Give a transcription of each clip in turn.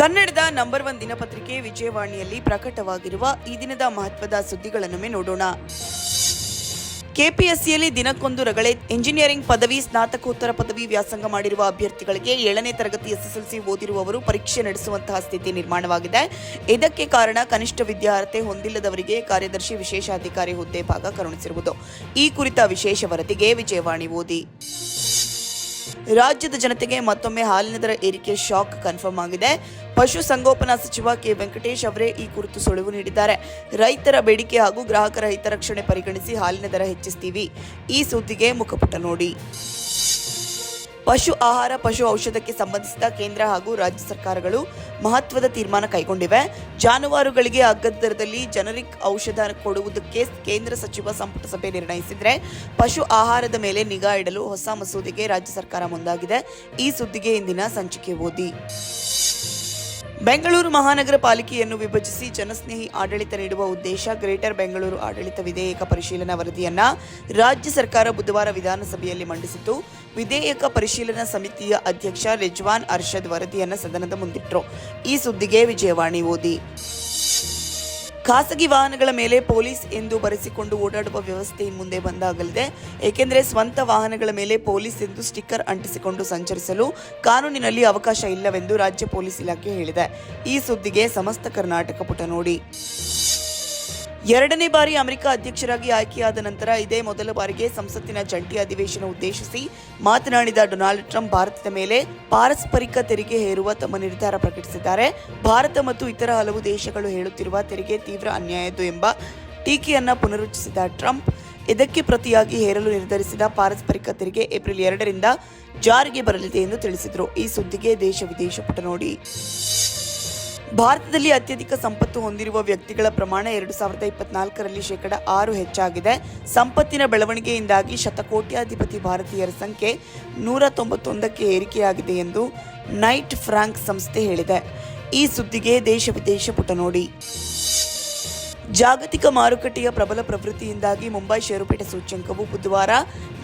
ಕನ್ನಡದ number one ದಿನಪತ್ರಿಕೆ ವಿಜಯವಾಣಿಯಲ್ಲಿ ಪ್ರಕಟವಾಗಿರುವ ಈ ದಿನದ ಮಹತ್ವದ ಸುದ್ದಿಗಳನ್ನೊಮ್ಮೆ ನೋಡೋಣ. ಕೆಪಿಎಸ್ಸಿಯಲ್ಲಿ ದಿನಕ್ಕೊಂದು ರಗಳೆ ಇಂಜಿನಿಯರಿಂಗ್ ಪದವಿ, ಸ್ನಾತಕೋತ್ತರ ಪದವಿ ವ್ಯಾಸಂಗ ಮಾಡಿರುವ ಅಭ್ಯರ್ಥಿಗಳಿಗೆ ಏಳನೇ ತರಗತಿ ಎಸ್ಎಸ್ಎಲ್ಸಿ ಓದಿರುವವರು ಪರೀಕ್ಷೆ ನಡೆಸುವಂತಹ ಸ್ಥಿತಿ ನಿರ್ಮಾಣವಾಗಿದೆ. ಇದಕ್ಕೆ ಕಾರಣ ಕನಿಷ್ಠ ವಿದ್ಯಾರ್ಹತೆ ಹೊಂದಿಲ್ಲದವರಿಗೆ ಕಾರ್ಯದರ್ಶಿ ವಿಶೇಷಾಧಿಕಾರಿ ಹುದ್ದೆ ಭಾಗ ಕರುಣಿಸಿರುವುದು. ಈ ಕುರಿತ ವಿಶೇಷ ವರದಿಗೆ ವಿಜಯವಾಣಿ ಓದಿ. ರಾಜ್ಯದ ಜನತೆಗೆ ಮತ್ತೊಮ್ಮೆ ಹಾಲಿನ ದರ ಏರಿಕೆ ಶಾಕ್ ಕನ್ಫರ್ಮ್ ಆಗಿದೆ. ಪಶು ಸಂಗೋಪನಾ ಸಚಿವ ಕೆ. ವೆಂಕಟೇಶ್ ಅವರೇ ಈ ಕುರಿತು ಸುಳಿವು ನೀಡಿದ್ದಾರೆ. ರೈತರ ಬೇಡಿಕೆ ಹಾಗೂ ಗ್ರಾಹಕರ ಹಿತರಕ್ಷಣೆ ಪರಿಗಣಿಸಿ ಹಾಲಿನ ದರ ಹೆಚ್ಚಿಸ್ತೀವಿ. ಈ ಸುದ್ದಿಗೆ ಮುಖಪುಟ ನೋಡಿ. ಪಶು ಆಹಾರ, ಪಶು ಔಷಧಕ್ಕೆ ಸಂಬಂಧಿಸಿದ ಕೇಂದ್ರ ಹಾಗೂ ರಾಜ್ಯ ಸರ್ಕಾರಗಳು ಮಹತ್ವದ ತೀರ್ಮಾನ ಕೈಗೊಂಡಿವೆ. ಜಾನುವಾರುಗಳಿಗೆ ಅಗ್ಗದ ದರದಲ್ಲಿ ಜನರಿಕ್ ಔಷಧ ಕೊಡುವುದಕ್ಕೆ ಕೇಂದ್ರ ಸಚಿವ ಸಂಪುಟ ಸಭೆ ನಿರ್ಣಯಿಸಿದರೆ ಪಶು ಆಹಾರದ ಮೇಲೆ ನಿಗಾ ಇಡಲು ಹೊಸ ಮಸೂದೆಗೆ ರಾಜ್ಯ ಸರ್ಕಾರ ಮುಂದಾಗಿದೆ. ಈ ಸುದ್ದಿಗೆ ಇಂದಿನ ಸಂಚಿಕೆ ಓದಿ. ಬೆಂಗಳೂರು ಮಹಾನಗರ ಪಾಲಿಕೆಯನ್ನು ವಿಭಜಿಸಿ ಜನಸ್ನೇಹಿ ಆಡಳಿತ ನೀಡುವ ಉದ್ದೇಶ ಗ್ರೇಟರ್ ಬೆಂಗಳೂರು ಆಡಳಿತ ವಿಧೇಯಕ ಪರಿಶೀಲನಾ ವರದಿಯನ್ನ ರಾಜ್ಯ ಸರ್ಕಾರ ಬುಧವಾರ ವಿಧಾನಸಭೆಯಲ್ಲಿ ಮಂಡಿಸಿತು ವಿಧೇಯಕ ಪರಿಶೀಲನಾ ಸಮಿತಿಯ ಅಧ್ಯಕ್ಷ ರಿಜ್ವಾನ್ ಅರ್ಷದ್ ವರದಿಯನ್ನ ಸದನದ ಮುಂದಿಟ್ಟರು ಈ ಸುದ್ದಿಗೆ ವಿಜಯವಾಣಿ ಓದಿ. ಖಾಸಗಿ ವಾಹನಗಳ ಮೇಲೆ ಪೊಲೀಸ್ ಎಂದು ಬರೆಸಿಕೊಂಡು ಓಡಾಡುವ ವ್ಯವಸ್ಥೆ ಮುಂದೆ ಬಂದಾಗಲಿದೆ. ಏಕೆಂದರೆ ಸ್ವಂತ ವಾಹನಗಳ ಮೇಲೆ ಪೊಲೀಸ್ ಎಂದು ಸ್ಟಿಕ್ಕರ್ ಅಂಟಿಸಿಕೊಂಡು ಸಂಚರಿಸಲು ಕಾನೂನಿನಲ್ಲಿ ಅವಕಾಶ ಇಲ್ಲವೆಂದು ರಾಜ್ಯ ಪೊಲೀಸ್ ಇಲಾಖೆ ಹೇಳಿದೆ. ಈ ಸುದ್ದಿಗೆ ಸಮಸ್ತ ಕರ್ನಾಟಕ ಪುಟ ನೋಡಿ. ಎರಡನೇ ಬಾರಿ ಅಮೆರಿಕ ಅಧ್ಯಕ್ಷರಾಗಿ ಆಯ್ಕೆಯಾದ ನಂತರ ಇದೇ ಮೊದಲ ಬಾರಿಗೆ ಸಂಸತ್ತಿನ ಜಂಟಿ ಅಧಿವೇಶನ ಉದ್ದೇಶಿಸಿ ಮಾತನಾಡಿದ ಡೊನಾಲ್ಡ್ ಟ್ರಂಪ್ ಭಾರತದ ಮೇಲೆ ಪಾರಸ್ಪರಿಕ ತೆರಿಗೆ ಹೇರುವ ತಮ್ಮ ನಿರ್ಧಾರ ಪ್ರಕಟಿಸಿದ್ದಾರೆ. ಭಾರತ ಮತ್ತು ಇತರ ಹಲವು ದೇಶಗಳು ಹೇಳುತ್ತಿರುವ ತೆರಿಗೆ ತೀವ್ರ ಅನ್ಯಾಯದ್ದು ಎಂಬ ಟೀಕೆಯನ್ನ ಪುನರುಚ್ಚರಿಸಿದ ಟ್ರಂಪ್, ಇದಕ್ಕೆ ಪ್ರತಿಯಾಗಿ ಹೇರಲು ನಿರ್ಧರಿಸಿದ ಪಾರಸ್ಪರಿಕ ತೆರಿಗೆ ಏಪ್ರಿಲ್ ಎರಡರಿಂದ ಜಾರಿಗೆ ಬರಲಿದೆ ಎಂದು ತಿಳಿಸಿದರು. ಈ ಸುದ್ದಿಗೆ ದೇಶ ವಿದೇಶ ಪುಟ ನೋಡಿ. ಭಾರತದಲ್ಲಿ ಅತ್ಯಧಿಕ ಸಂಪತ್ತು ಹೊಂದಿರುವ ವ್ಯಕ್ತಿಗಳ ಪ್ರಮಾಣ ಎರಡು ಸಾವಿರದ ಇಪ್ಪತ್ನಾಲ್ಕರಲ್ಲಿ ಶೇಕಡ ಆರು ಹೆಚ್ಚಾಗಿದೆ. ಸಂಪತ್ತಿನ ಬೆಳವಣಿಗೆಯಿಂದಾಗಿ ಶತಕೋಟ್ಯಾಧಿಪತಿ ಭಾರತೀಯರ ಸಂಖ್ಯೆ ನೂರ ತೊಂಬತ್ತೊಂದಕ್ಕೆ ಏರಿಕೆಯಾಗಿದೆ ಎಂದು ನೈಟ್ ಫ್ರಾಂಕ್ ಸಂಸ್ಥೆ ಹೇಳಿದೆ. ಈ ಸುದ್ದಿಗೆ ದೇಶ ವಿದೇಶ ಪುಟ ನೋಡಿ. ಜಾಗತಿಕ ಮಾರುಕಟ್ಟೆಯ ಪ್ರಬಲ ಪ್ರವೃತ್ತಿಯಿಂದಾಗಿ ಮುಂಬೈ ಷೇರುಪೇಟೆ ಸೂಚ್ಯಂಕವು ಬುಧವಾರ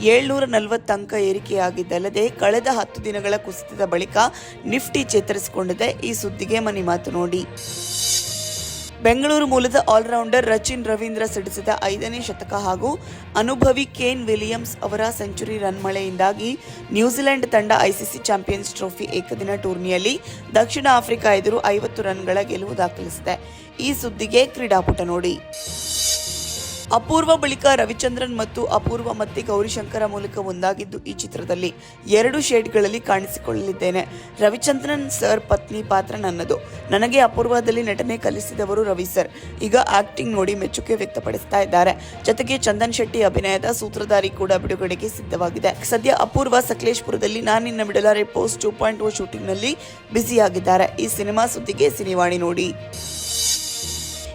ಏಳ್ನೂರ ನಲವತ್ತು ಅಂಕ ಏರಿಕೆಯಾಗಿದ್ದಲ್ಲದೆ ಕಳೆದ ಹತ್ತು ದಿನಗಳ ಕುಸಿತದ ಬಳಿಕ ನಿಫ್ಟಿ ಚೇತರಿಸಿಕೊಂಡಿದೆ. ಈ ಸುದ್ದಿಗೆ ಮನಿ ಮಾತು ನೋಡಿ. ಬೆಂಗಳೂರು ಮೂಲದ ಆಲ್ರೌಂಡರ್ ರಚಿನ್ ರವೀಂದ್ರ ಸಿಡಿಸಿದ ಐದನೇ ಶತಕ ಹಾಗೂ ಅನುಭವಿ ಕೇನ್ ವಿಲಿಯಮ್ಸ್ ಅವರ ಸೆಂಚುರಿ ರನ್ ಮಳೆಯಿಂದಾಗಿ ನ್ಯೂಜಿಲೆಂಡ್ ತಂಡ ಐಸಿಸಿ ಚಾಂಪಿಯನ್ಸ್ ಟ್ರೋಫಿ ಏಕದಿನ ಟೂರ್ನಿಯಲ್ಲಿ ದಕ್ಷಿಣ ಆಫ್ರಿಕಾ ಎದುರು ಐವತ್ತು ರನ್ಗಳ ಗೆಲುವು ದಾಖಲಿಸಿದೆ. ಈ ಸುದ್ದಿಗೆ ಕ್ರೀಡಾಪುಟ ನೋಡಿ. ಅಪೂರ್ವ ಬಳಿಕ ರವಿಚಂದ್ರನ್ ಮತ್ತು ಅಪೂರ್ವ ಮತ್ತೆ ಗೌರಿಶಂಕರ ಮೂಲಕ ಒಂದಾಗಿದ್ದು ಈ ಚಿತ್ರದಲ್ಲಿ ಎರಡು ಶೇಡ್ಗಳಲ್ಲಿ ಕಾಣಿಸಿಕೊಳ್ಳಲಿದ್ದೇನೆ. ರವಿಚಂದ್ರನ್ ಸರ್, ಪತ್ನಿ, ಪಾತ್ರ ನನ್ನದು. ನನಗೆ ಅಪೂರ್ವದಲ್ಲಿ ನಟನೆ ಕಲಿಸಿದವರು ರವಿ ಸರ್. ಈಗ ಆಕ್ಟಿಂಗ್ ನೋಡಿ ಮೆಚ್ಚುಗೆ ವ್ಯಕ್ತಪಡಿಸ್ತಾ ಇದ್ದಾರೆ. ಜೊತೆಗೆ ಚಂದನ್ ಶೆಟ್ಟಿ ಅಭಿನಯದ ಸೂತ್ರಧಾರಿ ಕೂಡ ಬಿಡುಗಡೆಗೆ ಸಿದ್ಧವಾಗಿದೆ. ಸದ್ಯ Apoorva ಸಕಲೇಶ್ಪುರದಲ್ಲಿ Naaninna Bidalaare post two point O ಶೂಟಿಂಗ್ನಲ್ಲಿ ಬ್ಯುಸಿಯಾಗಿದ್ದಾರೆ. ಈ ಸಿನಿಮಾ ಸುದ್ದಿಗೆ ಸಿನಿವಾಣಿ ನೋಡಿ.